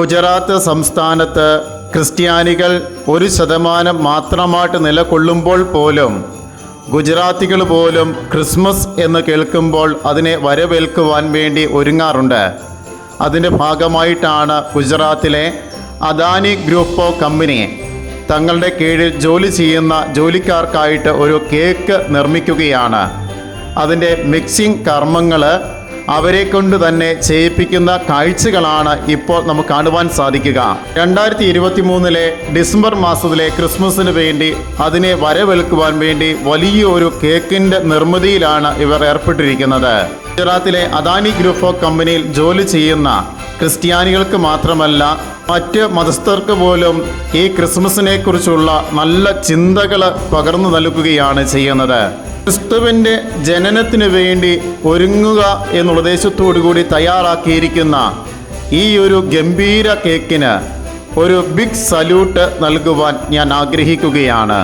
ഗുജറാത്ത് സംസ്ഥാനത്ത് ക്രിസ്ത്യാനികൾ ഒരു ശതമാനം മാത്രമായിട്ട് നിലകൊള്ളുമ്പോൾ പോലും ഗുജറാത്തികൾ പോലും ക്രിസ്മസ് എന്ന് കേൾക്കുമ്പോൾ അതിനെ വരവേൽക്കുവാൻ വേണ്ടി ഒരുങ്ങാറുണ്ട്. അതിന്റെ ഭാഗമായിട്ടാണ് ഗുജറാത്തിലെ അദാനി ഗ്രൂപ്പ് കമ്പനി തങ്ങളുടെ കീഴിൽ ജോലി ചെയ്യുന്ന ജോലിക്കാർക്കായിട്ട് ഒരു കേക്ക് നിർമ്മിക്കുകയാണ്. അതിന്റെ മിക്സിംഗ് കർമ്മങ്ങൾ അവരെ കൊണ്ട് തന്നെ ചെയ്യിപ്പിക്കുന്ന കാഴ്ചകളാണ് ഇപ്പോൾ നമുക്ക് കാണുവാൻ സാധിക്കുക. രണ്ടായിരത്തി ഇരുപത്തി മൂന്നിലെ ഡിസംബർ മാസത്തിലെ ക്രിസ്മസിന് വേണ്ടി അതിനെ വരവേൽക്കുവാൻ വേണ്ടി വലിയൊരു കേക്കിന്റെ നിർമ്മിതിയിലാണ് ഇവർ ഏർപ്പെട്ടിരിക്കുന്നത്. ഗുജറാത്തിലെ അദാനി ഗ്രൂപ്പ് ഓഫ് കമ്പനിയിൽ ജോലി ചെയ്യുന്ന ക്രിസ്ത്യാനികൾക്ക് മാത്രമല്ല മറ്റ് മതസ്ഥർക്ക് പോലും ഈ ക്രിസ്മസിനെ കുറിച്ചുള്ള നല്ല ചിന്തകൾ പകർന്നു നൽകുകയാണ് ചെയ്യുന്നത്. ക്രിസ്തുവിന്റെ ജനനത്തിന് വേണ്ടി ഒരുങ്ങുക എന്നുള്ള ഉദ്ദേശത്തോടു കൂടി തയ്യാറാക്കിയിരിക്കുന്ന ഈ ഒരു ഗംഭീര കേക്കിന് ഒരു ബിഗ് സല്യൂട്ട് നൽകുവാൻ ഞാൻ ആഗ്രഹിക്കുകയാണ്.